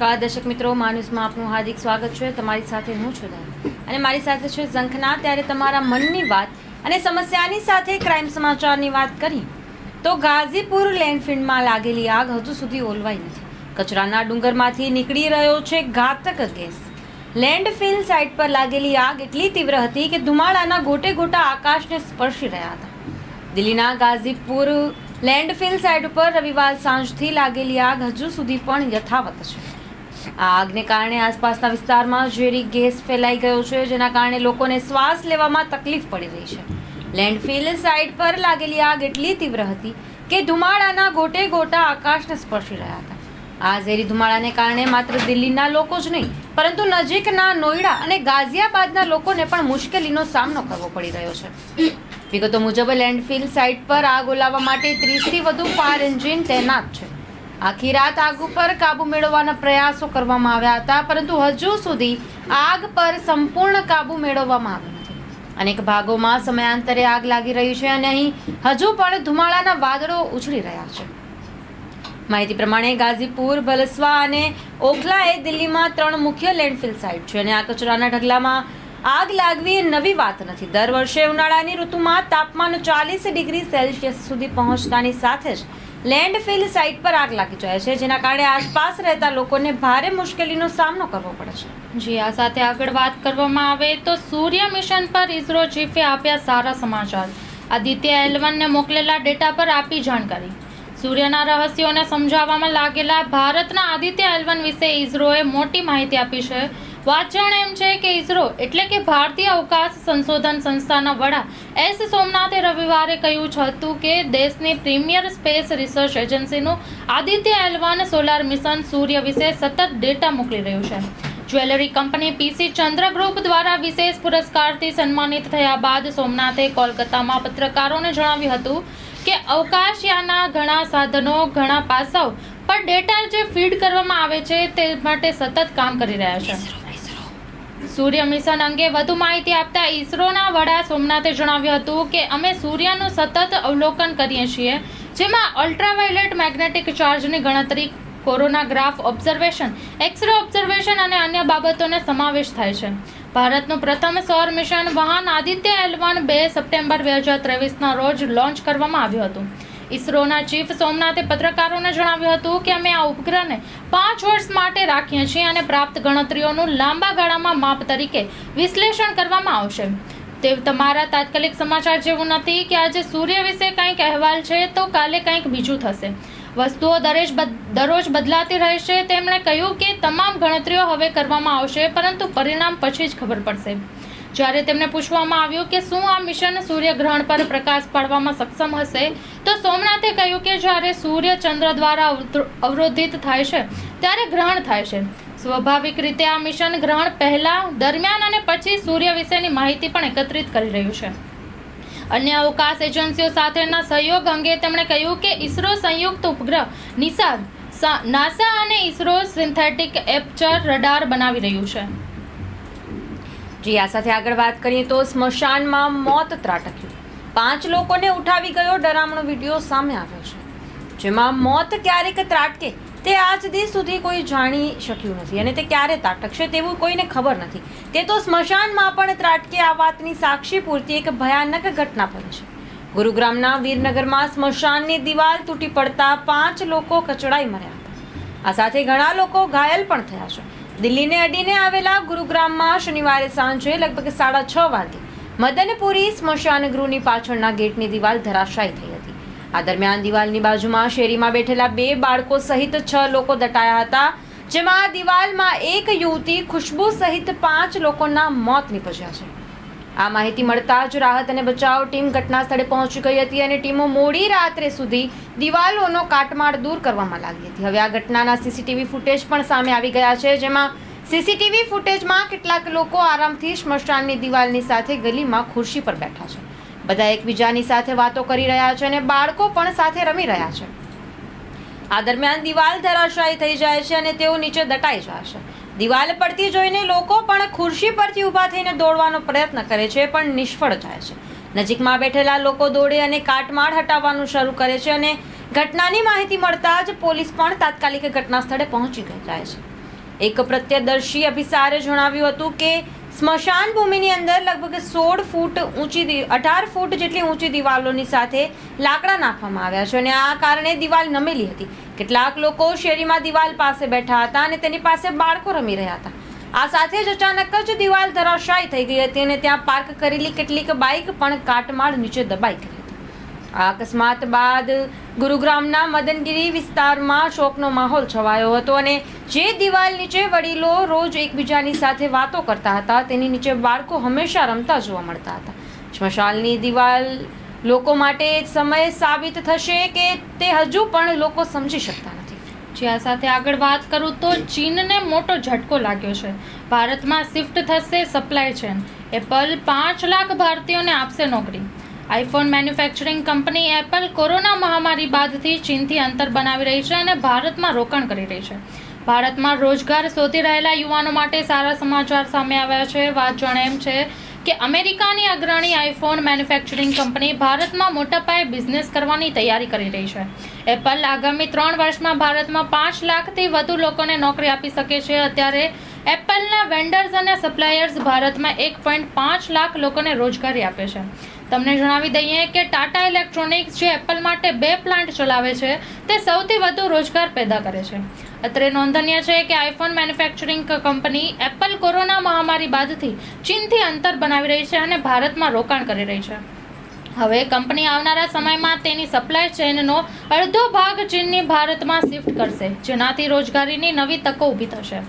નમસ્કાર, દર્શક મિત્રો માનુસમાં આપનું હાર્દિક સ્વાગત છે. તમારી સાથે હું છું અને મારી સાથે છે ઝંખના. ત્યારે તમારા મનની વાત અને સમસ્યાની સાથે ક્રાઇમ સમાચારની વાત કરી, તો ગાઝીપુર લેન્ડફિલ્ડમાં લાગેલી આગ હજુ સુધી ઓલવાઈ નથી. કચરાના ડુંગરમાંથી નીકળી રહ્યો છે ઘાતક ગેસ. લેન્ડફિલ સાઇટ પર લાગેલી આગ એટલી તીવ્ર હતી કે ધુમાડાના ગોટે ગોટા આકાશને સ્પર્શી રહ્યા હતા. દિલ્હીના ગાઝીપુર લેન્ડફિલ સાઇટ ઉપર રવિવાર સાંજથી લાગેલી આગ હજુ સુધી પણ યથાવત છે. આ આગને કારણે આસપાસના વિસ્તારમાં ઝેરી ગેસ ફેલાઈ ગયો છે, જેના કારણે લોકોને શ્વાસ લેવામાં તકલીફ પડી રહી છે. લેન્ડફિલ સાઇટ પર લાગેલી આગ એટલી તીવ્ર હતી કે ધુમાડાના ગોટે ગોટા આકાશને સ્પર્શી રહ્યા હતા. આ ઝેરી ધુમાડાને કારણે માત્ર દિલ્હીના લોકો જ નહીં, પરંતુ નજીકના નોઈડા અને ગાઝિયાબાદના લોકોને પણ મુશ્કેલીનો સામનો કરવો પડી રહ્યો છે. વિગતો મુજબ લેન્ડફિલ સાઇટ પર આગ ઓલાવવા માટે ત્રીસથી વધુ ફાયર એન્જિન તૈનાત છે. આખી રાત આગ ઉપર કાબુ મેળવવાના પ્રયાસો કરવામાં આવ્યા હતા, પરંતુ હજુ સુધી આગ પર સંપૂર્ણ કાબુ મેળવવામાં આવ્યો નથી. અનેક ભાગોમાં સમયાંતરે આગ લાગી રહી છે અને અહીં હજુ પણ ધુમાડાના વાદળો ઉછળી રહ્યા છે. માહિતી પ્રમાણે ગાઝીપુર, ભલસવા અને ઓખલા એ દિલ્હીમાં ત્રણ મુખ્ય લેન્ડફિલ સાઇટ છે અને આ કચરાના ઢગલામાં આગ લાગવી એ નવી વાત નથી. દર વર્ષે ઉનાળાની ઋતુમાં તાપમાન ચાલીસ ડિગ્રી સેલ્સિયસ સુધી પહોંચતાની સાથે જ લેન્ડફિલ સાઇટ પર આગ લાગી જાય છે, જેના કારણે આસપાસ રહેતા લોકોને ભારે મુશ્કેલીનો સામનો કરવો પડે છે. જી, આ સાથે આગળ વાત કરવામાં આવે તો સૂર્ય મિશન પર ઇસરો ચીફે આપ્યા સારા સમાચાર. આદિત્ય એલવનને મોકલેલા ડેટા પર આપી જાણકારી. સૂર્યના રહસ્યોને સમજાવવામાં લાગેલા ભારતના આદિત્ય એલવન વિશે ઇસરોએ મોટી માહિતી આપી છે. વાત જાણે એમ છે કે ઇસરો એટલે કે ભારતીય અવકાશ સંશોધન સંસ્થાના વડા એસ સોમનાથે રવિવારે કહ્યું હતું કે દેશની premier space research એજન્સીનું Aditya L one solar mission સૂર્ય વિશે સતત ડેટા મોકલી રહ્યું છે. જ્વેલરી કંપની પીસી ચંદ્ર ગ્રુપ દ્વારા વિશેષ પુરસ્કારથી સન્માનિત થયા બાદ સોમનાથે કોલકાતામાં પત્રકારોને જણાવ્યું હતું કે અવકાશયાનના ઘણા સાધનો, ઘણા પાસાઓ પર ડેટા જે ફીડ કરવામાં આવે છે તે માટે સતત કામ કરી રહ્યા છે. સૂર્ય મિશન અંગે વધુ માહિતી આપતા ઇસરોના વડા સોમનાથે જણાવ્યું હતું કે અમે સૂર્યનું સતત અવલોકન કરીએ છીએ, જેમાં અલ્ટ્રાવાયોલેટ મેગ્નેટિક ચાર્જની ગણતરી, coronagraph observation X ray observation અને અન્ય બાબતોને સમાવેશ થાય છે. ભારતનું પ્રથમ સૌર મિશન વાહન આદિત્ય એલવન બે સપ્ટેમ્બર બે હજાર ત્રેવીસના રોજ લોન્ચ કરવામાં આવ્યું હતું. ઇસરોના ચીફ સોમનાથે પત્રકારોને જણાવ્યું હતું કે અમે આ ઉપગ્રહને પાંચ વર્ષ માટે રાખીએ છીએ અને પ્રાપ્ત ગણતરીઓનું લાંબા ગાળામાં માપ તરીકે વિશ્લેષણ કરવામાં આવશે. તે તમારા તાત્કાલિક સમાચાર જેવું નથી કે આજે સૂર્ય વિશે કંઈક અહેવાલ છે તો કાલે કંઈક બીજું થશે. વસ્તુઓ દરેજ દરરોજ બદલાતી રહેશે, તેમણે કહ્યું કે તમામ ગણતરીઓ હવે કરવામાં આવશે, પરંતુ પરિણામ પછી જ ખબર પડશે. જ્યારે તેમને પૂછવામાં આવ્યું કે શું આ મિશન સૂર્યગ્રહણ પર પ્રકાશ પાડવામાં સક્ષમ હશે, તો સોમનાથે કહ્યું કે જ્યારે સૂર્ય ચંદ્ર દ્વારા અવરોધિત થાય છે, ત્યારે ગ્રહણ થાય છે. સ્વાભાવિક રીતે આ મિશન ગ્રહણ પહેલા, દરમિયાન અને પછી સૂર્ય વિશેની માહિતી પણ એકત્રિત કરી રહ્યું છે. અન્ય અવકાશ એજન્સીઓ સાથેના સહયોગ અંગે તેમણે કહ્યું કે ઇસરો સંયુક્ત ઉપગ્રહ નિસાદ નાસા અને ઇસરો સિન્થેટિક એપચર રડાર બનાવી રહ્યું છે. જી, આ સાથે આગળ વાત કરીએ તો સ્મશાનમાં મોત ત્રાટક્યું. પાંચ લોકોને ઉઠાવી ગયો, ડરામણો વીડિયો સામે આવ્યો છે. જેમાં મોત ક્યારેક ત્રાટકે, તે આજ દિવસ સુધી કોઈ જાણી શક્યું નથી અને તે ક્યારે ત્રાટકશે તેવું કોઈને ખબર નથી. તે તો સ્મશાનમાં પણ ત્રાટકે, આ વાતની સાક્ષી પૂરતી એક ભયાનક ઘટના બની છે. ગુરુગ્રામના વીરનગરમાં સ્મશાનની દિવાલ તૂટી પડતા પાંચ લોકો કચડાઈ મર્યા હતા. આ સાથે ઘણા લોકો ઘાયલ પણ થયા છે. દિલ્હીને અડીને આવેલા ગુરુગ્રામમાં શનિવારે સાંજે લગભગ સાડા છ વાગે મદનપુરી સ્મશાન ગૃહની પાછળના ગેટની દિવાલ ધરાશાયી થઈ હતી. આ દરમિયાન દિવાલની બાજુમાં શેરીમાં બેઠેલા બે બાળકો સહિત છ લોકો દટાયા હતા, જેમાં દિવાલમાં એક યુવતી ખુશ્બુ સહિત પાંચ લોકોના મોત નીપજ્યા છે. આ માહિતી મળતા જ રાહત અને બચાવ ટીમ ઘટના સ્થળે પહોંચી ગઈ હતી અને ટીમો મોડી રાત્રે સુધી દિવાલોનો કાટમાળ દૂર કરવામાં લાગી હતી. હવે આ ઘટનાના સીસીટીવી ફૂટેજ પણ સામે આવી ગયા છે, જેમાં સીસીટીવી ફૂટેજમાં કેટલાક લોકો આરામથી સ્મશાનની દિવાલની સાથે ગલીમાં ખુરશી પર બેઠા છે. બધા એકબીજાની સાથે વાતો કરી રહ્યા છે અને બાળકો પણ સાથે રમી રહ્યા છે. આ દરમિયાન દિવાલ ધરાશાયી થઈ જાય છે અને તેઓ નીચે દટાઈ જાય છે. દિવાલ પડતી જોઈને લોકો પણ ખુરશી પરથી ઊભા થઈને દોડવાનો પ્રયત્ન કરે છે, પણ નિષ્ફળ જાય છે. નજીકમાં બેઠેલા લોકો દોડે અને કાટમાળ હટાવવાનું શરૂ કરે છે અને ઘટનાની માહિતી મળતા જ પોલીસ પણ તાત્કાલિક ઘટના સ્થળે પહોંચી જાય છે. એક પ્રત્યદર્શી અભિસારે જણાવ્યું હતું કે સ્મશાન ભૂમિની અંદર લગભગ સોળ ફૂટ ઊંચી અઢાર ફૂટ જેટલી ઊંચી દિવાલોની સાથે લાકડા નાખવામાં આવ્યા છે અને આ કારણે દિવાલ નમેલી હતી. કેટલાક લોકો શેરીમાં દિવાલ પાસે બેઠા હતા અને તેની પાસે બાળકો રમી રહ્યા હતા. આ સાથે જ અચાનક જ દિવાલ ધરાશાયી થઈ ગઈ હતી અને ત્યાં પાર્ક કરેલી કેટલીક બાઇક પણ કાટમાળ નીચે દબાઈ ગઈ હતી. આ અકસ્માત બાદ ગુરુગ્રામના મદનગીરી વિસ્તારમાં શોકનો માહોલ છવાયો હતો અને જે દિવાલ નીચે વડીલો રોજ એકબીજાની સાથે વાતો કરતા હતા, તેની નીચે બાળકો હંમેશા રમતા જોવા મળતા હતા. સ્મશાનની દિવાલ લોકો માટે સમય સાબિત થશે કે તે હજુ પણ લોકો સમજી શકતા નથી. જે આ સાથે આગળ વાત કરું તો ચીનને મોટો ઝટકો લાગ્યો છે. ભારતમાં શિફ્ટ થશે, સપ્લાય ચેન. એપલ પાંચ લાખ ભારતીયોને આપશે નોકરી. IPhone manufacturing company Apple corona મહામારી બાદથી ચીનથી અંતર બનાવી રહી છે અને ભારતમાં રોકાણ કરી રહી છે. ભારતમાં રોજગાર શોધી રહેલા યુવાનો માટે સારા સમાચાર સામે આવ્યા છે. વાત જાણે એમ છે કે અમેરિકાની અગ્રણી આઈફોન મેન્યુફેક્ચરિંગ કંપની ભારતમાં મોટા પાયે બિઝનેસ કરવાની તૈયારી કરી રહી છે. એપલ આગામી ત્રણ વર્ષમાં ભારતમાં પાંચ લાખથી વધુ લોકોને નોકરી આપી શકે છે. અત્યારે એપલના વેન્ડર્સ અને સપ્લાયર્સ ભારતમાં એક પોઈન્ટ પાંચ લાખ લોકોને રોજગારી આપે છે. તમને જણાવી દઈએ કે ટાટા ઇલેક્ટ્રોનિક્સ જે એપલ માટે બે પ્લાન્ટ ચલાવે છે, તે સૌથી વધુ રોજગાર પેદા કરે છે. અત્રે નોંધનીય છે કે iPhone manufacturing company Apple corona મહામારી બાદથી ચીનથી અંતર બનાવી રહી છે અને ભારતમાં રોકાણ કરી રહી છે. હવે કંપની આવનારા સમયમાં તેની સપ્લાય ચેનનો અડધો ભાગ ચીનની ભારતમાં શિફ્ટ કરશે, જેનાથી રોજગારીની નવી તકો ઊભી થશે.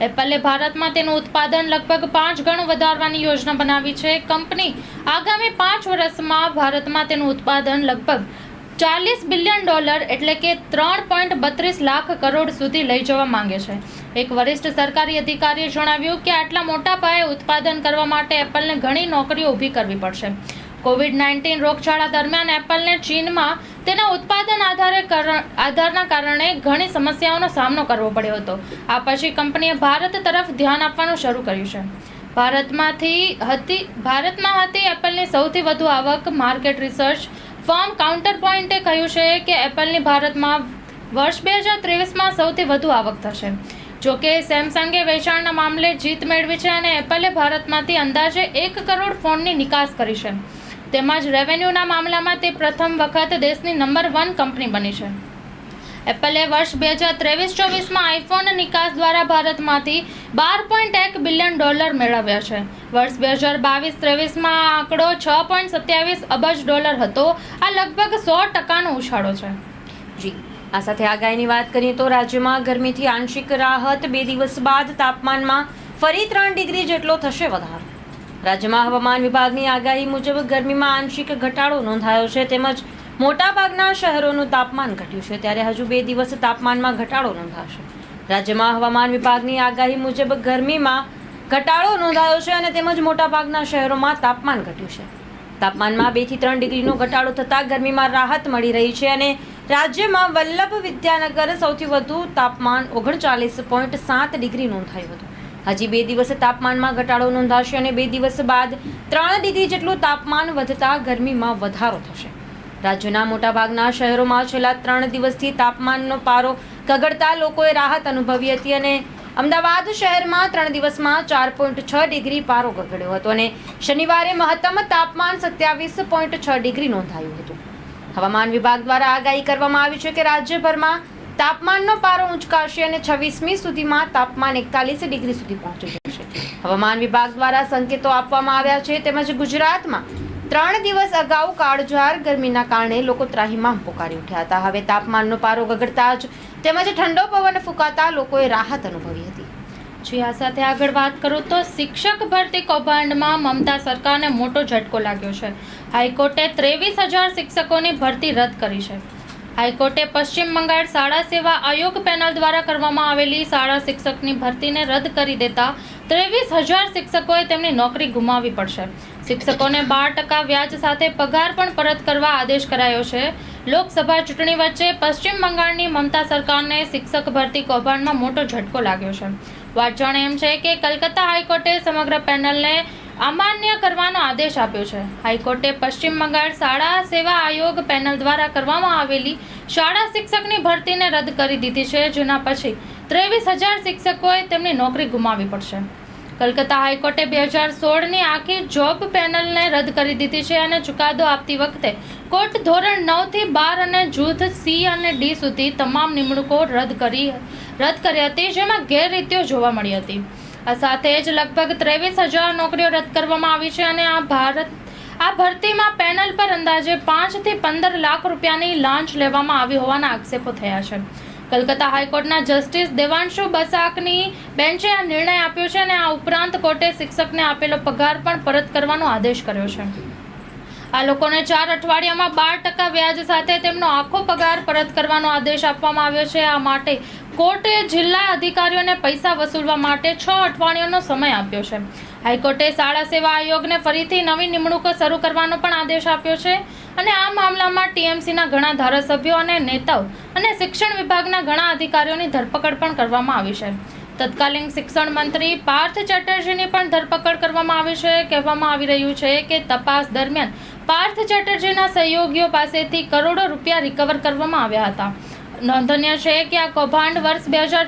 એપલે ભારતમાં તેનું ઉત્પાદન લગભગ પાંચ ગણું વધારવાની યોજના બનાવી છે. કંપની આગામી પાંચ વર્ષમાં ભારતમાં તેનું ઉત્પાદન લગભગ ચાલીસ બિલિયન ડોલર એટલે કે ત્રણ પોઈન્ટ બત્રીસ લાખ કરોડ સુધી લઈ જવા માંગે છે. એક વરિષ્ઠ સરકારી અધિકારીએ જણાવ્યું કે આટલા મોટા પાયે ઉત્પાદન કરવા માટે એપલને ઘણી નોકરીઓ ઊભી કરવી પડશે. કોવિડ નાઇન્ટીન રોગચાળા દરમિયાન એપલને ચીનમાં તેના ઉત્પાદન આધારે આધારના કારણે ઘણી સમસ્યાઓનો સામનો કરવો પડ્યો હતો. આ પછી કંપનીએ ભારત તરફ ધ્યાન આપવાનું શરૂ કર્યું છે. ભારતમાંથી હતી ભારતમાં હતી એપલની સૌથી વધુ આવક માર્કેટ રિસર્ચ ફર્મ કાઉન્ટર પોઈન્ટે કહ્યું છે કે એપલની ભારતમાં વર્ષ બે હજાર ત્રેવીસમાં સૌથી વધુ આવક થશે. જોકે સેમસંગે વેચાણના મામલે જીત મેળવી છે અને એપલે ભારતમાંથી અંદાજે એક કરોડ ફોનની નિકાસ કરી છે. તેમજ રેવન્યુના મામલામાં તે પ્રથમ વખત દેશની નંબર વન કંપની બની છે. એપલે વર્ષ બે હજાર ત્રેવીસ ચોવીસમાં આઈફોન નિકાસ દ્વારા ભારતમાંથી બાર પોઈન્ટ એક બિલિયન ડોલર મેળવ્યા છે. વર્ષ બે હજાર બાવીસ ત્રેવીસમાં આ આંકડો છ પોઈન્ટ સત્યાવીસ અબજ ડોલર હતો. આ લગભગ સો ટકાનો ઉછાળો છે. જી, આ સાથે આગાહીની વાત કરીએ તો રાજ્યમાં ગરમીથી આંશિક રાહત બે દિવસ બાદ તાપમાનમાં ફરી ત્રણ ડિગ્રી જેટલો થશે વધારો. રાજ્યમાં હવામાન વિભાગની આગાહી મુજબ ગરમીમાં આંશિક ઘટાડો નોંધાયો છે તેમજ મોટાભાગના શહેરોનું તાપમાન ઘટ્યું છે ત્યારે હજુ બે દિવસ તાપમાનમાં ઘટાડો નોંધાશે. રાજ્યમાં હવામાન વિભાગની આગાહી મુજબ ગરમીમાં ઘટાડો નોંધાયો છે અને તેમજ મોટાભાગના શહેરોમાં તાપમાન ઘટ્યું છે. તાપમાનમાં બેથી ત્રણ ડિગ્રીનો ઘટાડો થતાં ગરમીમાં રાહત મળી રહી છે અને રાજ્યમાં વલ્લભ વિદ્યાનગર સૌથી વધુ તાપમાન ઓગણચાલીસ પોઈન્ટ સાત ડિગ્રી નોંધાયું હતું. હજી બે દિવસ તાપમાનમાં ઘટાડો નોંધાશે અને બે દિવસ બાદ ત્રણ ડિગ્રી જેટલું તાપમાન વધતા ગરમીમાં વધારો થશે. રાજ્યના મોટાભાગના શહેરોમાં છેલ્લા ત્રણ દિવસથી તાપમાનનો પારો ગગડતા લોકોએ રાહત અનુભવી હતી અને અમદાવાદ શહેરમાં ત્રણ દિવસમાં ચાર પોઈન્ટ છ ડિગ્રી પારો ગગડ્યો હતો અને શનિવારે મહત્તમ તાપમાન સત્યાવીસ પોઈન્ટ છ ડિગ્રી નોંધાયું હતું. હવામાન વિભાગ દ્વારા આગાહી કરવામાં આવી છે કે રાજ્યભરમાં તાપમાનનો પારો ઊંચકાશે અને છવ્વીસમી સુધીમાં તાપમાન એકતાલીસ ડિગ્રી સુધી પહોંચી જશે. હવામાન વિભાગ દ્વારા સંકેતો આપવામાં આવ્યા છે. તેમજ ગુજરાતમાં ત્રણ દિવસ અગાઉ કાળઝાર ગરમીના કારણે લોકો ત્રાહીમાં પોકારી ઉઠ્યા હતા. હવે તાપમાનનો પારો ગગડતા જ તેમજ ઠંડો પવન ફૂંકાતા લોકોએ રાહત અનુભવી હતી. જી, આ સાથે આગળ વાત કરું તો શિક્ષક ભરતી કૌભાંડમાં મમતા સરકારને મોટો ઝટકો લાગ્યો છે. હાઈકોર્ટે ત્રેવીસ હજાર શિક્ષકોની ભરતી રદ કરી છે. હાઈકોર્ટે પશ્ચિમ બંગાળ શાળા સેવા આયોગ પેનલ દ્વારા કરવામાં આવેલી શાળા શિક્ષકની ભરતીને રદ કરી દેતા ત્રેવીસ હજાર શિક્ષકોએ તેમની નોકરી ગુમાવવી પડશે. શિક્ષકોને બાર ટકા વ્યાજ સાથે પગાર પણ પરત કરવા આદેશ કરાયો છે. લોકસભા ચૂંટણી વચ્ચે પશ્ચિમ બંગાળની મમતા સરકારને શિક્ષક ભરતી કૌભાંડમાં મોટો ઝટકો લાગ્યો છે. વાત જાણે એમ છે કે કલકત્તા હાઈકોર્ટે સમગ્ર પેનલને અમાન્ય કરવાનો આદેશ આપ્યો છે. હાઈકોર્ટે પશ્ચિમ બંગાળ શાળા સેવા આયોગ પેનલ દ્વારા કરવામાં આવેલી શાળા શિક્ષકની ભરતીને રદ કરી દીધી છે, જેના પછી ત્રેવીસ હજાર શિક્ષકોએ તેમની નોકરી ગુમાવી પડશે. કલકત્તા હાઈકોર્ટે બે હજાર સોળની આખી જોબ પેનલને રદ કરી દીધી છે અને ચુકાદો આપતી વખતે કોર્ટ ધોરણ નવથી બાર અને જૂથ સી અને ડી સુધી તમામ નિમણૂકો રદ કરી રદ કરી હતી જેમાં ગેરરીતિઓ જોવા મળી હતી. સાથે જ લગભગ ત્રેવીસ હજાર નોકરીઓ રદ કરવામાં આવી છે અને આ ભારત આ ભરતીમાં પેનલ પર અંદાજે પાંચથી પંદર લાખ રૂપિયાની લાંચ લેવામાં આવી હોવાના આક્ષેપો થયા છે. કલકત્તા હાઈકોર્ટના જસ્ટિસ દેવાંશુ બસાકની બેન્ચે આ નિર્ણય આપ્યો છે અને આ ઉપરાંત કોર્ટે શિક્ષકને આપેલો પગાર પણ પરત કરવાનો આદેશ કર્યો છે. આ લોકોને ચાર અઠવાડિયામાં બાર ટકા વ્યાજ સાથે તેમનો આખો પગાર પરત કરવાનો આદેશ આપવામાં આવ્યો છે. આ માટે કોર્ટે જિલ્લા અધિકારીઓને પૈસા વસૂલવા માટે છ અઠવાડિયાનો સમય આપ્યો છે. હાઈકોર્ટે શાળા સેવા આયોગને ફરીથી નવી નિમણૂકો શરૂ કરવાનો પણ આદેશ આપ્યો છે અને આ મામલામાં ટીએમસીના ઘણા ધારાસભ્યો અને નેતાઓ અને શિક્ષણ વિભાગના ઘણા અધિકારીઓની ધરપકડ પણ કરવામાં આવી છે. તત્કાલીન શિક્ષણ મંત્રી પાર્થ ચેટર્જીની પણ ધરપકડ કરવામાં આવી છે. કહેવામાં આવી રહ્યું છે કે તપાસ દરમિયાન પાર્થ ચેટર્જીના સહયોગીઓ પાસેથી કરોડો રૂપિયા રિકવર કરવામાં આવ્યા હતા. નોંધનીય છે કે આ કૌભાંડ વર્ષ બે હજાર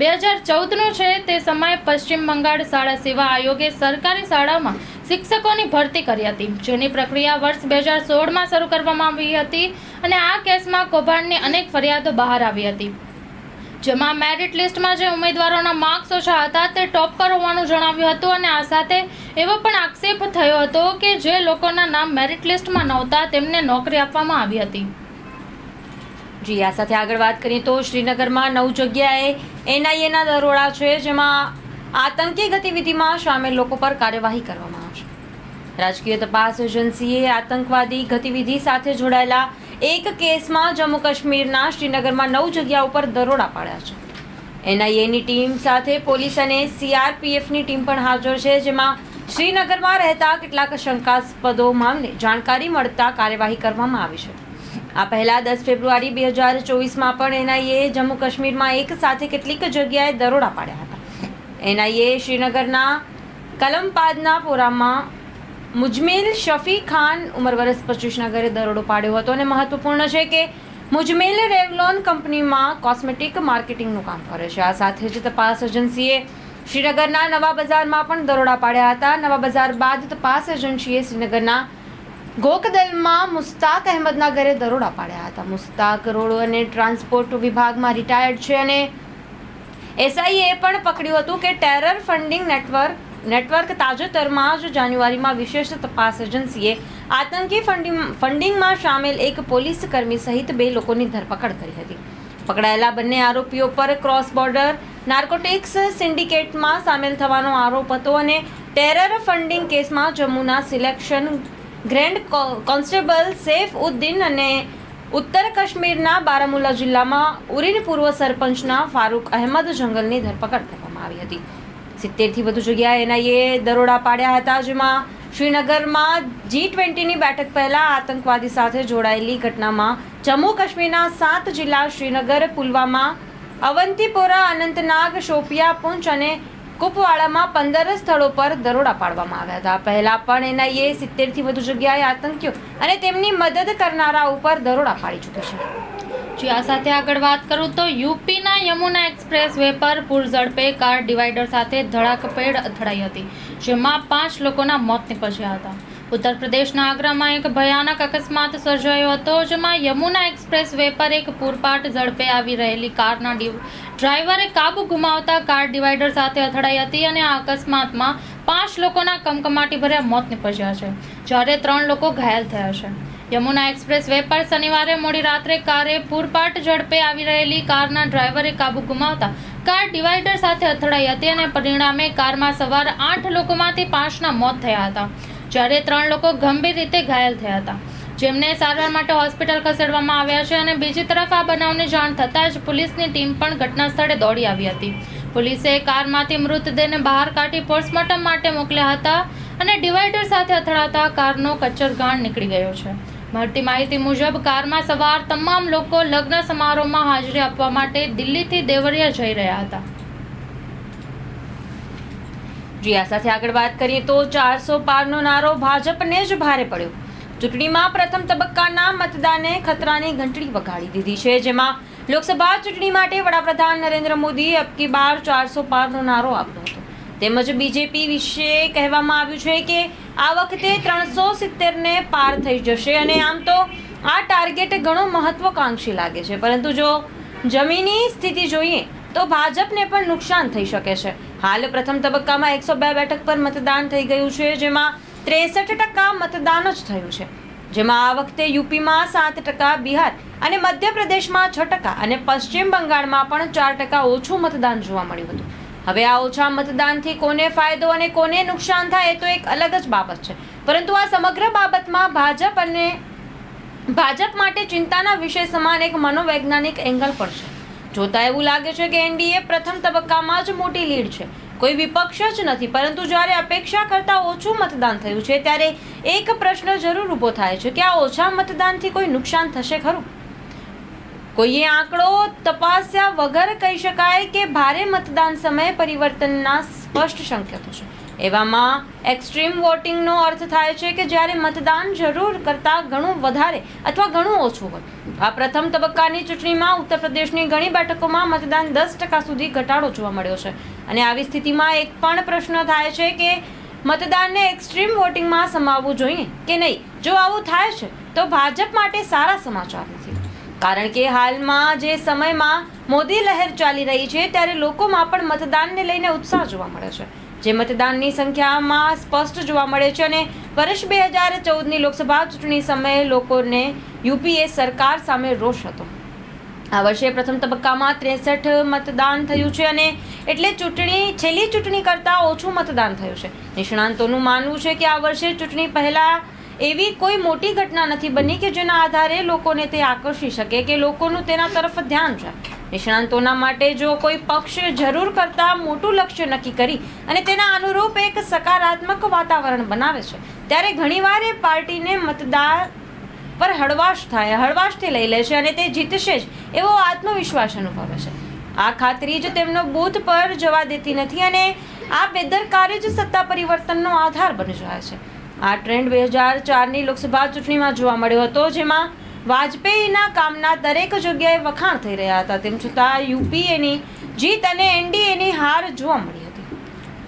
બે હજાર ચૌદનું છે તે સમયે પશ્ચિમ બંગાળ શાળા સેવા આયોગે સરકારી શાળામાં શિક્ષકોની ભરતી કરી હતી. જેની પ્રક્રિયા વર્ષ બે હજાર સોળમાં શરૂ કરવામાં આવી હતી અને આ કેસમાં કૌભાંડની અનેક ફરિયાદો બહાર આવી હતી. જેમાં મેરિટ લિસ્ટમાં જે ઉમેદવારોના માર્ક્સ ઓછા હતા તે ટોપ પર હોવાનું જણાવ્યું હતું અને આ સાથે એવો પણ આક્ષેપ થયો હતો કે જે લોકોના નામ મેરિટ લિસ્ટમાં નહોતા તેમને નોકરી આપવામાં આવી હતી. જી, આ સાથે આગળ વાત કરીએ તો શ્રીનગરમાં નવ જગ્યાએ એનઆઈએના દરોડા છે, જેમાં આતંકી ગતિવિધિમાં સામેલ લોકો પર કાર્યવાહી કરવામાં આવશે. રાજકીય તપાસ એજન્સીએ આતંકવાદી ગતિવિધિ સાથે જોડાયેલા એક કેસમાં જમ્મુ કાશ્મીરના શ્રીનગરમાં નવ જગ્યા ઉપર દરોડા પાડ્યા છે. એનઆઈએની ટીમ સાથે પોલીસ અને સીઆરપીએફની ટીમ પણ હાજર છે, જેમાં શ્રીનગરમાં રહેતા કેટલાક શંકાસ્પદો મામલે જાણકારી મળતા કાર્યવાહી કરવામાં આવી છે. આ પહેલા દસ ફેબ્રુઆરી બે હજાર ચોવીસમાં પણ એનઆઈએ જમ્મુ કાશ્મીરમાં એક સાથે કેટલીક જગ્યાએ દરોડા પાડ્યા હતા. એનઆઈએ શ્રીનગરના કલમપાદના પોરામાં મુજમિલ શફી ખાન ઉંમર વર્ષ પચીસના ઘરે દરોડો પાડ્યો હતો અને મહત્વપૂર્ણ છે કે મુજમિલ રેવલોન કંપનીમાં કોસ્મેટિક માર્કેટિંગનું કામ કરે છે. આ સાથે જ તપાસ એજન્સીએ શ્રીનગરના નવા બજારમાં પણ દરોડા પાડ્યા હતા. નવા બજાર બાદ તપાસ એજન્સીએ શ્રીનગરના ગોકદલમાં મુસ્તાક અહેમદના ઘરે દરોડા પાડ્યા હતા. મુસ્તાક રોડ અને ટ્રાન્સપોર્ટ વિભાગમાં રિટાયર્ડ છે અને એસઆઈએ પણ પકડ્યું હતું કે ટેરર ફંડિંગ નેટવર્ક નેટવર્ક તાજેતરમાં જ જાન્યુઆરીમાં વિશેષ તપાસ એજન્સીએ આતંકી ફંડિંગ ફંડિંગમાં સામેલ એક પોલીસ કર્મી સહિત બે લોકોની ધરપકડ કરી હતી. પકડાયેલા બંને આરોપીઓ પર ક્રોસ બોર્ડર, નાર્કોટિક્સ સિન્ડિકેટમાં સામેલ થવાનો આરોપ હતો અને ટેરર ફંડિંગ કેસમાં જમ્મુના selection grade constable Saif Uddin અને ઉત્તર કાશ્મીરના બારામુલ્લા જિલ્લામાં ઉરીન પૂર્વ સરપંચના ફારૂક અહેમદ જંગલની ધરપકડ કરવામાં આવી હતી. સિત્તેરથી વધુ જગ્યાએ એનઆઈએ દરોડા પાડ્યા હતા, જેમાં શ્રીનગરમાં જી ટ્વેન્ટીની બેઠક પહેલાં આતંકવાદી સાથે જોડાયેલી ઘટનામાં જમ્મુ કાશ્મીરના સાત જિલ્લા શ્રીનગર, પુલવામા, અવંતીપોરા, અનંતનાગ, શોપિયા, પૂંચ અને કુપવાડામાં પંદર સ્થળો પર દરોડા પાડવામાં આવ્યા હતા. પહેલા પણ એનઆઈએ સિત્તેરથી વધુ જગ્યાએ આતંકીઓ અને તેમની મદદ કરનારા ઉપર દરોડા પાડી ચૂકી છે. જી, આ સાથે આગળ વાત કરું તો યુપીના યમુના એક્સપ્રેસ વે પર પૂર ઝડપે કાર ડિવાઈડર સાથે ધડાકપેડ અથડાઈ હતી, જેમાં પાંચ લોકોના મોત નીપજ્યા હતા. ઉત્તર પ્રદેશના આગ્રામાં એક ભયાનક અકસ્માત સર્જાયો હતો, જેમાં યમુના એક્સપ્રેસ વે પર એક પૂરપાટ ઝડપે આવી રહેલી કારના ડ્રાઈવરે કાબુ ગુમાવતા કાર ડિવાઈડર સાથે અથડાઈ હતી અને આ અકસ્માતમાં પાંચ લોકોના કમકમાટી ભર્યા મોત નીપજ્યા છે. જ્યારે ત્રણ લોકો ઘાયલ થયા છે. યમુના એક્સપ્રેસ વે પર શનિવારે મોડી રાત્રે કારે પૂરપાટ ઝડપે આવી રહેલી કારના ડ્રાઈવરે કાબુ ગુમાવતા કાર ડિવાઈડર સાથે અથડાઈ હતી અને પરિણામે કારમાં સવાર આઠ લોકોમાંથી પાંચના મોત થયા હતા, જ્યારે ત્રણ લોકો ગંભીર રીતે ઘાયલ થયા હતા. જેમને સારવાર માટે હોસ્પિટલ ખસેડવામાં આવ્યા છે અને બીજી તરફ આ બનાવની જાણ થતાં જ પોલીસની ટીમ પણ ઘટના સ્થળે દોડી આવી હતી. પોલીસે કારમાંથી મૃતદેહને બહાર કાઢી પોસ્ટમોર્ટમ માટે મોકલ્યા હતા અને ડિવાઈડર સાથે અથડાતા કારનો કચ્ચરગાણ નીકળી ગયો છે. મળતી માહિતી મુજબ, કારમાં સવાર તમામ લોકો લગ્ન સમારોહમાં હાજરી આપવા માટે દિલ્હીથી દેવરિયા જઈ રહ્યા હતા. જી, આ સાથે આગળ વાત કરીએ તો ચારસો પારનો નારો ભાજપને જ ભારે પડ્યો. ચૂંટણીમાં પ્રથમ તબક્કાના મતદાને ખતરાની ઘંટડી વગાડી દીધી છે, જેમાં લોકસભા ચૂંટણી માટે વડાપ્રધાન નરેન્દ્ર મોદીએ અબકી બાર ચારસો પારનો નારો આપ્યો હતો. તેમજ બીજેપી વિશે કહેવામાં આવ્યું છે કે આ વખતે ત્રણસો સિત્તેરને પાર થઈ જશે અને આમ તો આ ટાર્ગેટ ઘણો મહત્વકાંક્ષી લાગે છે. પરંતુ જો જમીની સ્થિતિ જોઈએ તો ભાજપને પણ નુકસાન થઈ શકે છે. હાલ પ્રથમ તબક્કામાં એકસો બે બેઠક પર મતદાન થઈ ગયું છે, જેમાં ત્રેસઠ ટકા મતદાન જ થયું છે. જેમાં આ વખતે યુપીમાં સાત ટકા, બિહાર અને મધ્યપ્રદેશમાં છ ટકા અને પશ્ચિમ બંગાળમાં પણ ચાર ટકા ઓછું મતદાન જોવા મળ્યું હતું. હવે આ ઓછા મતદાનથી કોને ફાયદો અને કોને નુકસાન થાય તો એક અલગ જ બાબત છે. પરંતુ આ સમગ્ર બાબતમાં ભાજપ અને ભાજપ માટે ચિંતાના વિષય સમાન એક મનોવૈજ્ઞાનિક એંગલ પણ છે. જોતા એવું લાગે છે કે એનડીએ પ્રથમ તબક્કામાં જ મોટી લીડ છે. કોઈ વિપક્ષ જ નથી, પરંતુ જ્યારે અપેક્ષા કરતાં ઓછું મતદાન થયું છે, ત્યારે એક પ્રશ્ન જરૂર ઊભો થાય છે કે આ ઓછા મતદાનથી કોઈ નુકસાન થશે ખરું? કોઈએ આંકડો તપાસ્યા વગર કહી શકાય કે ભારે મતદાન સમયે પરિવર્તનના સ્પષ્ટ સંકેતો છે. એવામાં એક્સ્ટ્રીમ વોટિંગનો અર્થ થાય છે કે જ્યારે મતદાન જરૂર કરતાં ઘણું વધારે અથવા ઘણું ઓછું હોય. આ પ્રથમ તબક્કાની ચૂંટણીમાં ઉત્તર પ્રદેશની ઘણી બેઠકોમાં મતદાન દસ ટકા સુધી ઘટાડો જોવા મળ્યો છે. અને આવી સ્થિતિમાં એક પણ પ્રશ્ન થાય છે કે મતદાનને એક્સ્ટ્રીમ વોટિંગમાં સમાવવું જોઈએ કે નહીં? જો આવું થાય છે, તો ભાજપ માટે સારા સમાચાર નથી. કારણ કે હાલમાં જે સમયમાં મોદી લહેર ચાલી રહી છે, ત્યારે લોકોમાં પણ મતદાનને લઈને ઉત્સાહ જોવા મળે છે. જે મતદાનની સંખ્યામાં સ્પષ્ટ જોવા મળે છે અને વર્ષ બે હજાર ચૌદની લોકસભા ચૂંટણી સમયે લોકોને યુપીએ સરકાર સામે રોષ હતો. આ વર્ષે પ્રથમ તબક્કામાં ત્રેસઠ મતદાન થયું છે અને એટલે ચૂંટણી, છેલ્લી ચૂંટણી કરતાં ઓછું મતદાન થયું છે. નિષ્ણાંતોનું માનવું છે કે આ વર્ષે ચૂંટણી પહેલા એવી કોઈ મોટી ઘટના નથી બની કે જેના આધારે લોકોને તે આકર્ષી શકે, કે લોકોનું તેના તરફ ધ્યાન જાય. નિષ્ણાંતોના માટે જો કોઈ પક્ષ જરૂર કરતાં મોટું લક્ષ્ય નક્કી કરી અને તેના અનુરૂપ એક સકારાત્મક વાતાવરણ બનાવે છે, ત્યારે ઘણીવાર એ પાર્ટીને મતદાર પર હળવાશ થાય, હળવાશથી લઈ લે છે અને તે જીતશે જ એવો આત્મવિશ્વાસ અનુભવે છે. આ ખાતરી જ તેમનો બૂથ પર જવા દેતી નથી અને આ બેદરકારી જ સત્તા પરિવર્તનનો આધાર બની જાય છે. આ ટ્રેન્ડ બે હજાર ચારની લોકસભા ચૂંટણીમાં જોવા મળ્યો હતો, જેમાં વાજપેયીના કામના દરેક જગ્યાએ વખાણ થઈ રહ્યા હતા. તેમ છતાં યુપીએની જીત અને એનડીએની હાર જોવા મળી હતી.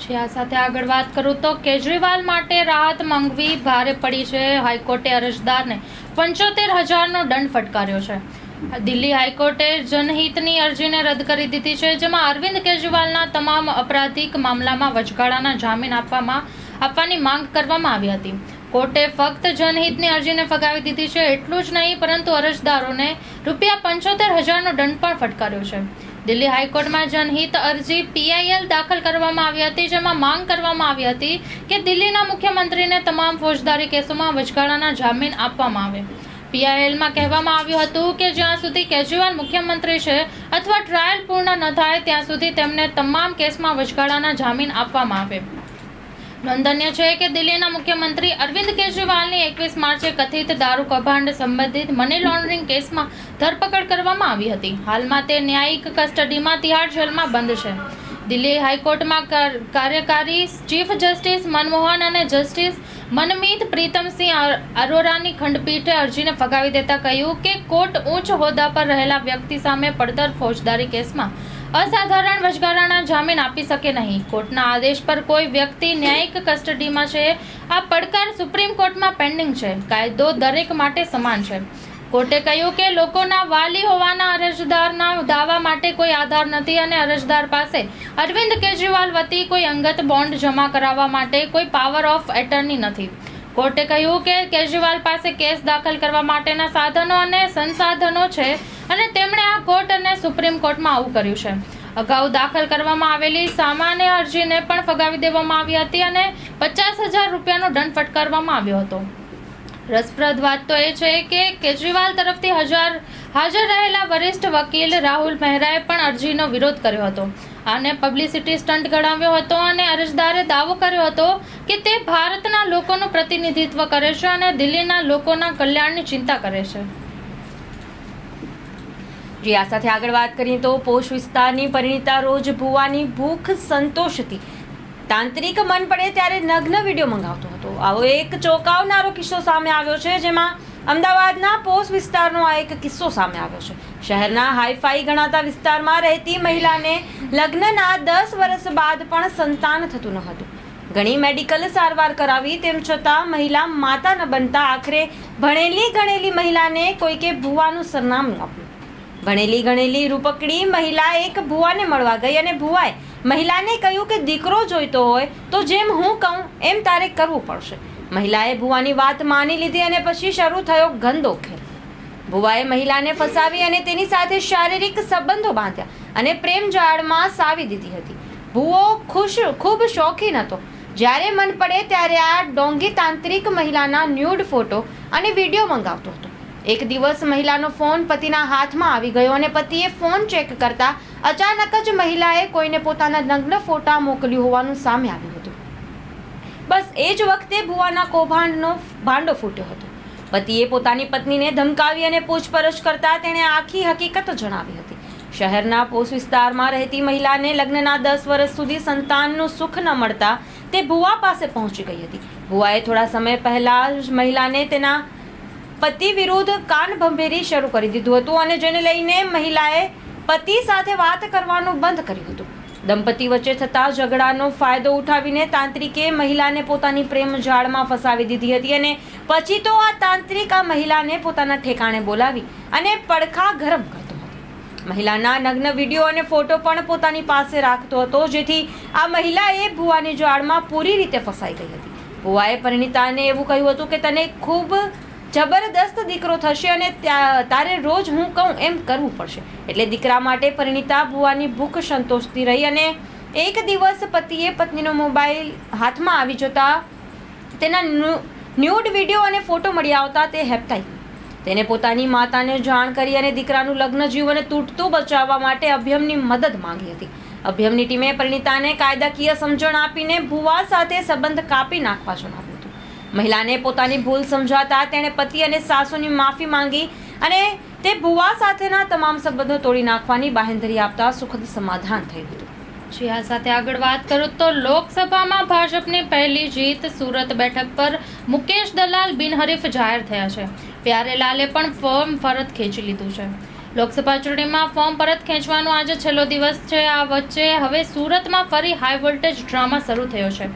છે આ સાથે આગળ વાત કરું તો કેજરીવાલ માટે રાહત માંગવી ભારે પડી છે હાઈકોર્ટે અરજદારને. પંચોતેર હજારનો દંડ ફટકાર્યો છે. દિલ્હી હાઈકોર્ટે જનહિતની અરજીને રદ કરી દીધી છે, જેમાં અરવિંદ કેજરીવાલના તમામ અપરાધિક મામલામાં વચગાળાના જામીન આપવામાં આપવાની માંગ કરવામાં આવી હતી. કોર્ટે ફક્ત જનહિતની અરજીને ફગાવી દીધી છે એટલું જ નહીં, પરંતુ અરજદારોને રૂપિયા પંચોતેર હજારનો દંડ પણ ફટકાર્યો છે. દિલ્હી હાઈકોર્ટમાં જનહિત અરજી પીઆઈએલ દાખલ કરવામાં આવી હતી, જેમાં માંગ કરવામાં આવી હતી કે દિલ્હીના મુખ્યમંત્રીને તમામ ફોજદારી કેસોમાં વચગાળાના જામીન આપવામાં આવે. પીઆઈએલમાં કહેવામાં આવ્યું હતું કે જ્યાં સુધી કેજરીવાલ મુખ્યમંત્રી છે અથવા ટ્રાયલ પૂર્ણ ન થાય, ત્યાં સુધી તેમને તમામ કેસમાં વચગાળાના જામીન આપવામાં આવે. નોંધનીય છે કે દિલ્હીના મુખ્યમંત્રી અરવિંદ કેજરીવાલની એકવીસ માર્ચે કથિત દારૂ કૌભાંડ સંબંધિત મની લોન્ડરિંગ કેસમાં ધરપકડ કરવામાં આવી હતી. હાલમાં તે ન્યાયિક કસ્ટડીમાં તિહાર જેલમાં બંધ છે. દિલ્હી હાઈકોર્ટમાં કાર્યકારી ચીફ જસ્ટિસ મનમોહન અને જસ્ટિસ મનમીત પ્રીતમસિંહ અરોરાની ખંડપીઠે અરજીને ફગાવી દેતા કહ્યું કે કોર્ટ ઉચ્ચ હોદ્દા પર રહેલા વ્યક્તિ સામે પડતર ફોજદારી કેસમાં અસાધારણ વચગાળાના જામીન આપી શકે નહીં. કોર્ટના આદેશ પર કોઈ વ્યક્તિ ન્યાયિક કસ્ટડીમાં છે. આ પડકાર સુપ્રીમ કોર્ટમાં પેન્ડિંગ છે. કાયદો દરેક માટે સમાન છે. કોર્ટે કહ્યું કે લોકોના વાલી હોવાના અરજદારના દાવા માટે કોઈ આધાર નથી અને અરજદાર પાસે અરવિંદ કેજરીવાલ વતી કોઈ અંગત બોન્ડ જમા કરાવવા માટે કોઈ પાવર ઓફ એટર્ની નથી. કોર્ટે કહ્યું કે કેજરીવાલ પાસે કેસ દાખલ કરવા માટેના સાધનો અને સંસાધનો છે. અને તેમણે આ કોર્ટ અને સુપ્રીમ કોર્ટમાં આવું કર્યું છે. અગાઉ દાખલ કરવામાં આવેલી સામાન્ય અરજીને પણ ફગાવી દેવામાં આવી હતી અને પચાસ હજાર રૂપિયાનો દંડ ફટકારવામાં આવ્યો હતો. રસપ્રદ વાત તો એ છે કે કેજરીવાલ તરફથી હજાર, હાજર રહેલા વરિષ્ઠ વકીલ રાહુલ મહેરાએ પણ અરજીનો વિરોધ કર્યો હતો. આને પબ્લિસિટી સ્ટન્ટ ગણાવ્યો હતો અને અરજદારે દાવો કર્યો હતો કે તે ભારતના લોકોનું પ્રતિનિધિત્વ કરે છે અને દિલ્હીના લોકોના કલ્યાણની ચિંતા કરે છે. જી, આ સાથે આગળ વાત કરીએ તો પોષ વિસ્તારની પરિણીતા રોજ ભુવાની ભૂખ સંતોષતી. તાંત્રિક મન પડે ત્યારે નગ્ન વીડિયો મંગાવતો હતો. આવો એક ચોંકાવનારો કિસ્સો સામે આવ્યો છે, જેમાં અમદાવાદના પોસ વિસ્તારનો આ એક કિસ્સો સામે આવ્યો છે. શહેરના હાઈફાઈ ગણાતા વિસ્તારમાં રહેતી મહિલાને લગ્નના દસ વર્ષ બાદ પણ સંતાન થતું ન હતું. ઘણી મેડિકલ સારવાર કરાવી, તેમ છતાં મહિલા માતા ન બનતા આખરે ભણેલી ગણેલી મહિલાને કોઈકે ભુવાનું સરનામું આપ્યું. ભણેલી ગણેલી રૂપકડી મહિલા એક ભુવાને મળવા ગઈ અને ભુવાએ મહિલાને કહ્યું કે દીકરો જોઈતો હોય તો જેમ હું કહું એમ તારે કરવું પડશે. મહિલાએ ભુવાની વાત માની લીધી અને પછી શરૂ થયો ગંદો ખેલ. ભુવાએ મહિલાને ફસાવી અને તેની સાથે શારીરિક સંબંધો બાંધ્યા અને પ્રેમ જાળમાં સાવી દીધી હતી. ભુવો ખુશ, ખૂબ શોખીન હતો. જ્યારે મન પડે ત્યારે આ ડોંગી તાંત્રિક મહિલાના ન્યૂડ ફોટો અને વીડિયો મંગાવતો હતો. એક દિવસ મહિલાનો ફોન પતિના હાથમાં આવી ગયો અને પતિએ ફોન ચેક કરતા અચાનક જ મહિલાએ કોઈને પોતાના નગ્ન ફોટા મોકલ્યું હોવાનું સામે આવ્યું હતું. બસ એ જ વખતે ભુવાના કૌભાંડનો ભાંડો ફૂટ્યો હતો. પતિએ પોતાની પત્નીને ધમકાવી અને પૂછપરછ કરતા તેણે આખી હકીકત જણાવી હતી. શહેરના પોસ્ટ વિસ્તારમાં રહેતી મહિલાને લગ્નના દસ વર્ષ સુધી સંતાનનું સુખ ન મળતા તે ભુવા પાસે પહોંચી ગઈ હતી. ભુવાએ થોડા સમય પહેલા જ મહિલાને તેના પતિ વિરુદ્ધ કાન ભંભેરી શરૂ કરી દીધું હતું અને જેને લઈને મહિલાએ પતિ સાથે વાત કરવાનું બંધ કર્યું હતું. દંપતી વચ્ચે થતા ઝઘડાનો ફાયદો ઉઠાવીને તાંત્રિકે મહિલાને પોતાની પ્રેમ જાળમાં ફસાવી દીધી હતી અને પછી તો આ તાંત્રિક આ મહિલાને પોતાના ઠેકાણે બોલાવી અને પડખા ગરમ કરતો હતો. મહિલાના નગ્ન વીડિયો અને ફોટો પણ પોતાની પાસે રાખતો હતો, જેથી આ મહિલાએ ભુવાની જાળમાં પૂરી રીતે ફસાઈ ગઈ હતી. ભુવાએ પરિણીતાને એવું કહ્યું હતું કે, તને ખૂબ જબરદસ્ત દીકરો થશે અને તારે રોજ હું કહું એમ કરવું પડશે. એટલે દીકરા માટે પરિણીતા ભુવાની ભૂખ સંતોષતી રહી અને એક દિવસ પતિએ પત્નીનો મોબાઈલ હાથમાં આવી જતા તેના ન્યૂ- ન્યૂડ વીડિયો અને ફોટો મળી આવતા તે હેપતાઈ તેને પોતાની માતાને જાણ કરી અને દીકરાનું લગ્ન જીવન તૂટતું બચાવવા માટે અભ્યમની મદદ માંગી હતી. અભ્યમની ટીમે પરિણીતાને કાયદાકીય સમજણ આપીને ભુવા સાથે સંબંધ કાપી નાખવા જણાવ્યું. મહિલાને પોતાની ભૂલ સમજાતા તેણે પતિ અને સાસુની માફી માંગી અને તે ભુવા સાથેના તમામ સંબંધો તોડી નાખવાની બાહેંધરી આપતા સુખદ સમાધાન થયું હતું. જી, આ સાથે આગળ વાત કરું તો લોકસભામાં ભાજપની પહેલી જીત સુરત બેઠક પર મુકેશ દલાલ બિનહરીફ જાહેર થયા છે. પ્યારેલાલે પણ ફોર્મ પરત ખેંચી લીધું છે. લોકસભા ચૂંટણીમાં ફોર્મ પરત ખેંચવાનો આજે છેલ્લો દિવસ છે. આ વચ્ચે હવે સુરતમાં ફરી હાઈ વોલ્ટેજ ડ્રામા શરૂ થયો છે.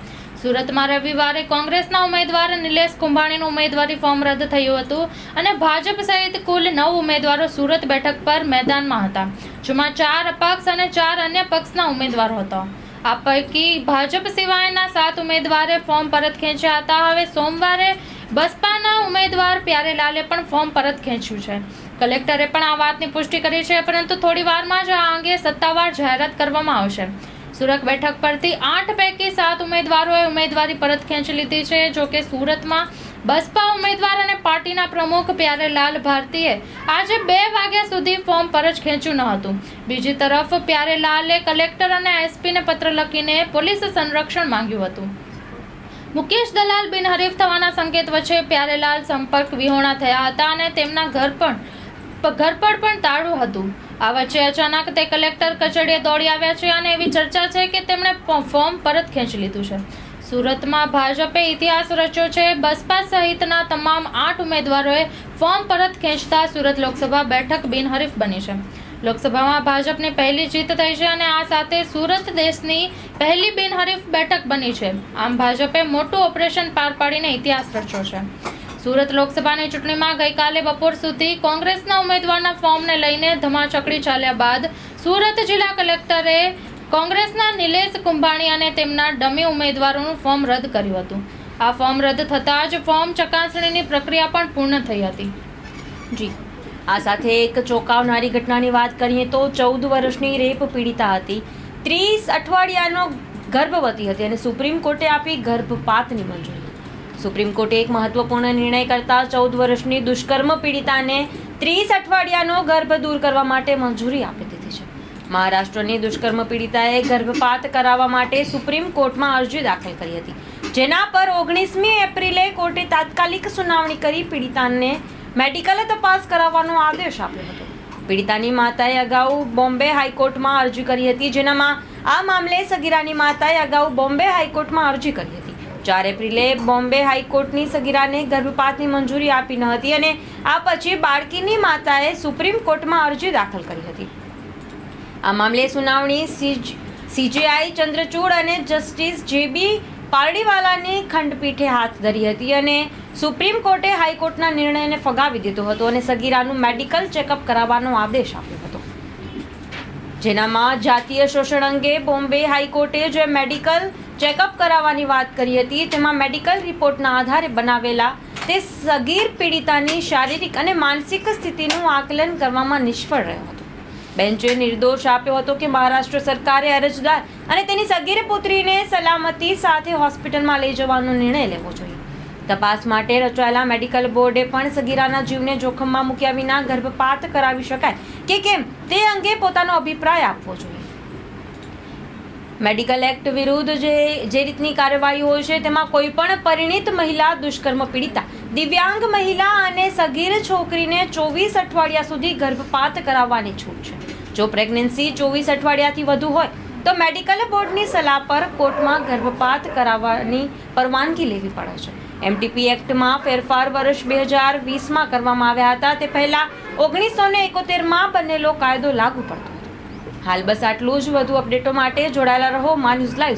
સુરતમાં રવિવારે કોંગ્રેસના ઉમેદવાર નિલેશ કુંભાણીનું ઉમેદવારી ફોર્મ રદ થયું હતું અને ભાજપ સહિત કુલ નવ ઉમેદવારો સુરત બેઠક પર મેદાનમાં હતા. જેમાં ચાર અપક્ષ અને ચાર અન્ય પક્ષના ઉમેદવારો હતા. આ પૈકી ભાજપ સિવાયના સાત ઉમેદવારે ફોર્મ પરત ખેંચ્યા હતા. હવે સોમવારે બસપાના ઉમેદવાર પ્યારેલાલે પણ ફોર્મ પરત ખેંચ્યું છે. કલેક્ટરે પણ આ વાતની પુષ્ટિ કરી છે, પરંતુ થોડી વારમાં જ આ અંગે સત્તાવાર જાહેરાત કરવામાં આવશે. સુરત બેઠક પરથી આઠ પૈકી સાત ઉમેદવારોએ ઉમેદવારી પરત ખેંચી લીધી છે. જોકે સુરતમાં બસપા ઉમેદવાર અને પાર્ટીના પ્રમુખ પ્યારેલાલ ભારતીએ આજે બે વાગ્યા સુધી ફોર્મ પર જ ખેંચ્યું ન હતું. બીજી તરફ પ્યારેલાલે કલેક્ટર અને એસપીને પત્ર લખીને પોલીસ સંરક્ષણ માંગ્યું હતું. મુકેશ દલાલ બિનહરીફ થવાના સંકેત વચ્ચે પ્યારેલાલ સંપર્ક વિહોણા થયા હતા અને તેમના ઘર પણ, ઘર પર પણ તાળું હતું. આ વચ્ચે અચાનક તે કલેક્ટર કચેરીએ દોડી આવ્યા છે અને એવી ચર્ચા છે કે તેમણે ફોર્મ પરત ખેંચી લીધું છે. સુરતમાં ભાજપે ઇતિહાસ રચ્યો છે. બસપા સહિતના તમામ આઠ ઉમેદવારોએ ફોર્મ પરત ખેંચતા સુરત લોકસભા બેઠક બિનહરીફ બની છે. લોકસભામાં ભાજપની પહેલી જીત થઈ છે અને આ સાથે સુરત દેશની પહેલી બિનહરીફ બેઠક બની છે. આમ ભાજપે મોટું ઓપરેશન પાર પાડીને ઇતિહાસ રચ્યો છે. સુરત લોકસભાની ચૂંટણીમાં ગઈકાલે બપોર સુધી કોંગ્રેસના ઉમેદવારના ફોર્મને લઈને ધમાચકડી ચાલ્યા બાદ સુરત જિલ્લા કલેક્ટરે કોંગ્રેસના નિલેશ કુંભાણી અને તેમના ડમી ઉમેદવારોનું ફોર્મ રદ કર્યું હતું. આ ફોર્મ રદ થતાં જ ફોર્મ ચકાસણીની પ્રક્રિયા પણ પૂર્ણ થઈ હતી. જી. આ સાથે એક ચોંકાવનારી ઘટનાની વાત કરીએ તો ચૌદ વર્ષની રેપ પીડિતા હતી. ત્રીસ અઠવાડિયાનો ગર્ભવતી હતી અને સુપ્રીમ કોર્ટે આપી ગર્ભપાતની મંજૂરી. સુપ્રીમ કોર્ટે એક મહત્વપૂર્ણ નિર્ણય કરતા ચૌદ વર્ષની દુષ્કર્મ પીડિતાને ત્રીસ અઠવાડિયાનો ગર્ભ દૂર કરવા માટે મંજૂરી આપી દીધી છે. મહારાષ્ટ્રની દુષ્કર્મ પીડિતાએ ગર્ભપાત કરાવવા માટે સુપ્રીમ કોર્ટમાં અરજી દાખલ કરી હતી, જેના પર ઓગણીસમી એપ્રિલે કોર્ટે તાત્કાલિક સુનાવણી કરી પીડિતાને મેડિકલ તપાસ કરાવવાનો આદેશ આપ્યો હતો. પીડિતાની માતાએ અગાઉ બોમ્બે હાઈકોર્ટમાં અરજી કરી હતી, જેનામાં આ મામલે સગીરાની માતાએ અગાઉ બોમ્બે હાઈકોર્ટમાં અરજી કરી હતી. ચાર એપ્રિલે બોમ્બે હાઈકોર્ટની સગીરાને ગર્ભપાતની મંજૂરી આપી ન હતી અને આ પછી બાળકીની માતાએ સુપ્રીમ કોર્ટમાં અરજી દાખલ કરી હતી. આ મામલે સુનાવણી સીજ સીજેઆઈ ચંદ્રચૂડ અને જસ્ટિસ જેબી પારડીવાલાની ખંડપીઠે હાથ ધરી હતી અને સુપ્રીમ કોર્ટે હાઈકોર્ટના નિર્ણયને ફગાવી દીધો હતો અને સગીરાનું મેડિકલ ચેકઅપ કરાવવાનો આદેશ આપ્યો હતો. જેનામાં જાતીય શોષણ અંગે બોમ્બે હાઈકોર્ટે જે મેડિકલ ચેકઅપ કરાવવાની વાત કરી હતી. તેમાં મેડિકલ રિપોર્ટના આધારે બનાવેલા તે સગીર પીડિતાની શારીરિક અને માનસિક સ્થિતિનું આકલન કરવામાં નિષ્ફળ રહ્યો હતો. બેન્ચે નિર્દોષ આપ્યો હતો કે મહારાષ્ટ્ર સરકારે અરજદાર અને તેની સગીર પુત્રીને સલામતી સાથે હોસ્પિટલમાં લઈ જવાનો નિર્ણય લેવો જોઈએ. તપાસ માટે રચાયેલા મેડિકલ બોર્ડે પણ સગીરાના જીવને જોખમમાં મૂક્યા વિના ગર્ભપાત કરાવી શકાય કે કેમ? તે અંગે પોતાનો અભિપ્રાય આપવો જોઈએ. મેડિકલ એક્ટ વિરુદ્ધ જે જે રીતની કાર્યવાહી હોય છે, તેમાં કોઈ પણ પરિણિત મહિલા દુષ્કર્મ પીડિતા, દિવ્યાંગ મહિલા અને સગીર છોકરીને ચોવીસ અઠવાડિયા સુધી ગર્ભપાત કરાવવાની છૂટ છે. જો પ્રેગ્નન્સી ચોવીસ અઠવાડિયાથી વધુ હોય, તો મેડિકલ બોર્ડની સલાહ પર કોર્ટમાં ગર્ભપાત કરાવવાની પરવાનગી લેવી પડે છે. એમટીપી એક્ટમાં ફેરફાર વર્ષ બે હજાર વીસમાં કરવામાં આવ્યા હતા. તે પહેલા ઓગણીસો ને એકોતેરમાં બનેલો કાયદો લાગુ પડતો હાલ બસ આટલું જ. વધુ અપડેટો માટે જોડાયેલા રહો માન્યુઝ લાઈવ.